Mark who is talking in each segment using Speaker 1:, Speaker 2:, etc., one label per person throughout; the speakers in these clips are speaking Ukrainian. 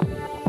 Speaker 1: Thank you.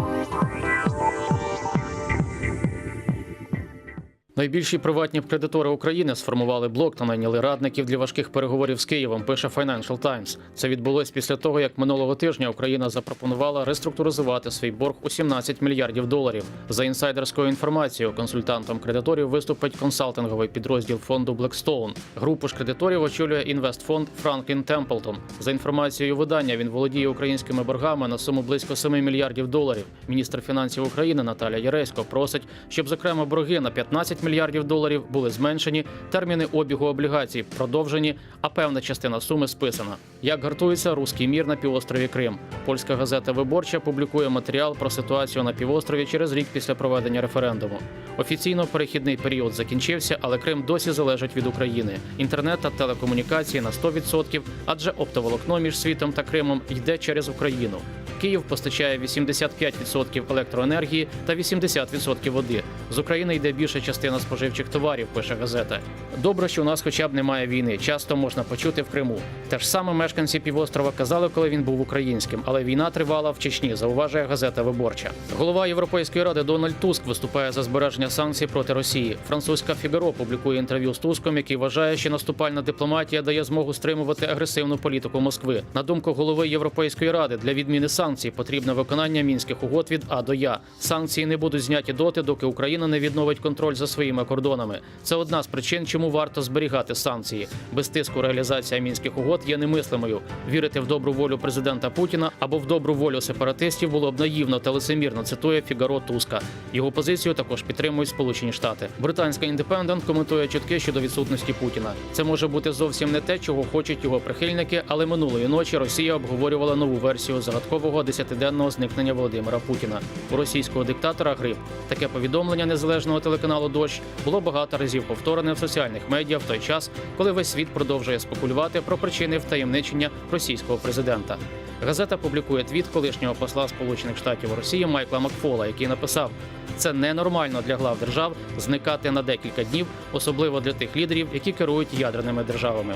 Speaker 1: Найбільші приватні кредитори України сформували блок та найняли радників для важких переговорів з Києвом. Пише Financial Times. Це відбулось після того, як минулого тижня Україна запропонувала реструктуризувати свій борг у 17 мільярдів доларів. За інсайдерською інформацією, консультантом кредиторів виступить консалтинговий підрозділ фонду Blackstone. Групу ж кредиторів очолює інвестфонд Franklin Templeton. За інформацією видання, він володіє українськими боргами на суму близько 7 мільярдів доларів. Міністр фінансів України Наталя Яресько просить, щоб зокрема борги на 15 мільярдів доларів були зменшені, терміни обігу облігацій продовжені, а певна частина суми списана. Як гартується руський мір на півострові Крим? Польська газета Виборча публікує матеріал про ситуацію на півострові через рік після проведення референдуму. Офіційно перехідний період закінчився, але Крим досі залежить від України. Інтернет та телекомунікації на 100%, адже оптоволокно між світом та Кримом йде через Україну. Київ постачає 85% електроенергії та 80% води. З України йде більша частина споживчих товарів, пише газета. Добре, що у нас хоча б немає війни. Часто можна почути в Криму. Те ж саме мешканці півострова казали, коли він був українським, але війна тривала в Чечні, зауважує газета Виборча. Голова Європейської ради Дональд Туск виступає за збереження санкцій проти Росії. Французька Фігаро публікує інтерв'ю з Туском, який вважає, що наступальна дипломатія дає змогу стримувати агресивну політику Москви. На думку голови Європейської ради, для відміни санкцій потрібне виконання мінських угод від А до Я. Санкції не будуть зняті доти, доки Україна не відновить контроль за своїми кордонами. Це одна з причин, чому варто зберігати санкції. Без тиску реалізація мінських угод є немислимою. Вірити в добру волю президента Путіна або в добру волю сепаратистів було б наївно та лицемірно. Цитує Фігаро Туска. Його позицію також підтримують Сполучені Штати. Британська індепендент коментує чутки щодо відсутності Путіна. Це може бути зовсім не те, чого хочуть його прихильники, але минулої ночі Росія обговорювала нову версію загадкового десятиденного зникнення Володимира Путіна. У російського диктатора грип. Таке повідомлення незалежного телеканалу Дощ було багато разів повторене в соціальних медіа в той час, коли весь світ продовжує спекулювати про причини втаємничення російського президента. Газета публікує твіт колишнього посла Сполучених Штатів Росії Майкла Макфола, який написав: це ненормально для глав держав зникати на декілька днів, особливо для тих лідерів, які керують ядерними державами.